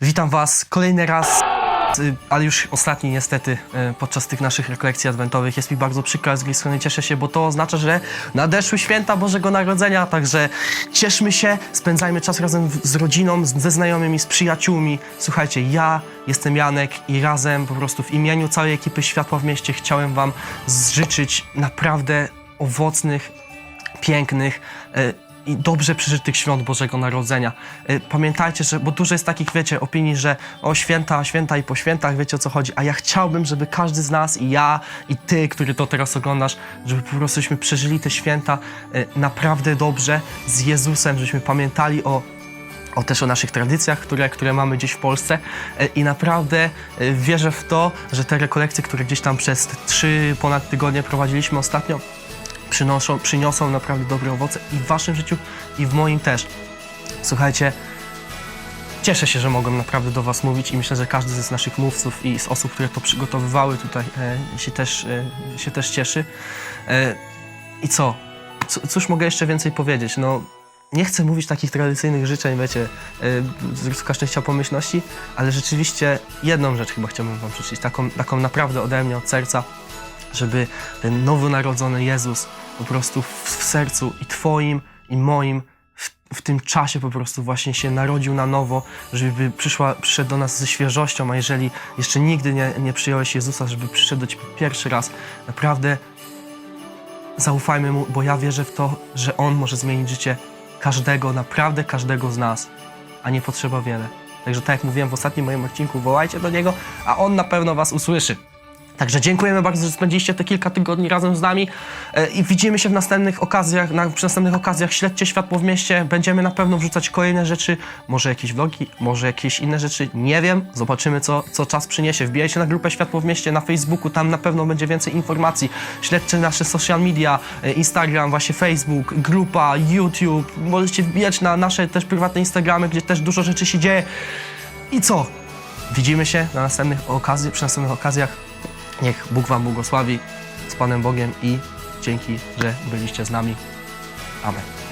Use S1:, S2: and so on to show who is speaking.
S1: Witam Was kolejny raz, y, ale już ostatni niestety y, podczas tych naszych rekolekcji adwentowych. Jest mi bardzo przykro, ale z drugiej strony cieszę się, bo to oznacza, że nadeszły święta Bożego Narodzenia, także cieszmy się, spędzajmy czas razem z rodziną, ze znajomymi, z przyjaciółmi. Słuchajcie, ja jestem Janek i razem po prostu w imieniu całej ekipy Światła w Mieście chciałem Wam życzyć naprawdę owocnych, pięknych e, i dobrze przeżytych świąt Bożego Narodzenia. E, Pamiętajcie, że, bo dużo jest takich, wiecie, opinii, że o święta, święta i po świętach, wiecie o co chodzi, a ja chciałbym, żeby każdy z nas i ja, i ty, który to teraz oglądasz, żeby po prostuśmy przeżyli te święta e, naprawdę dobrze z Jezusem, żebyśmy pamiętali o o też o naszych tradycjach, które, które mamy gdzieś w Polsce E, i naprawdę wierzę w to, że te rekolekcje, które gdzieś tam przez trzy ponad tygodnie prowadziliśmy ostatnio, przynoszą, przyniosą naprawdę dobre owoce i w waszym życiu, i w moim też. Słuchajcie, cieszę się, że mogłem naprawdę do was mówić i myślę, że każdy z naszych mówców i z osób, które to przygotowywały tutaj e, się, też, e, się też cieszy. E, I co? C- Cóż mogę jeszcze więcej powiedzieć? No, nie chcę mówić takich tradycyjnych życzeń, wiecie, e, zdrówka, szczęścia, pomyślności, ale rzeczywiście jedną rzecz chyba chciałbym wam życzyć, taką, taką naprawdę ode mnie, od serca, żeby ten nowonarodzony Jezus po prostu w, w sercu i Twoim, i moim w, w tym czasie po prostu właśnie się narodził na nowo, żeby przyszła, przyszedł do nas ze świeżością, a jeżeli jeszcze nigdy nie, nie przyjąłeś Jezusa, żeby przyszedł do Ciebie pierwszy raz, naprawdę zaufajmy Mu, bo ja wierzę w to, że On może zmienić życie każdego, naprawdę każdego z nas, a nie potrzeba wiele. Także tak jak mówiłem w ostatnim moim odcinku, wołajcie do Niego, a On na pewno Was usłyszy. Także dziękujemy bardzo, że spędziliście te kilka tygodni razem z nami e, i widzimy się w następnych okazjach, na, przy następnych okazjach. Śledźcie Światło w Mieście, będziemy na pewno wrzucać kolejne rzeczy, może jakieś vlogi, może jakieś inne rzeczy, nie wiem. Zobaczymy, co, co czas przyniesie. Wbijajcie na grupę Światło w Mieście na Facebooku, tam na pewno będzie więcej informacji. Śledźcie nasze social media, e, Instagram, właśnie Facebook, grupa, YouTube. Możecie wbijać na nasze też prywatne Instagramy, gdzie też dużo rzeczy się dzieje. I co? Widzimy się na następnych okazji, przy następnych okazjach. Niech Bóg Wam błogosławi z Panem Bogiem i dzięki, że byliście z nami. Amen.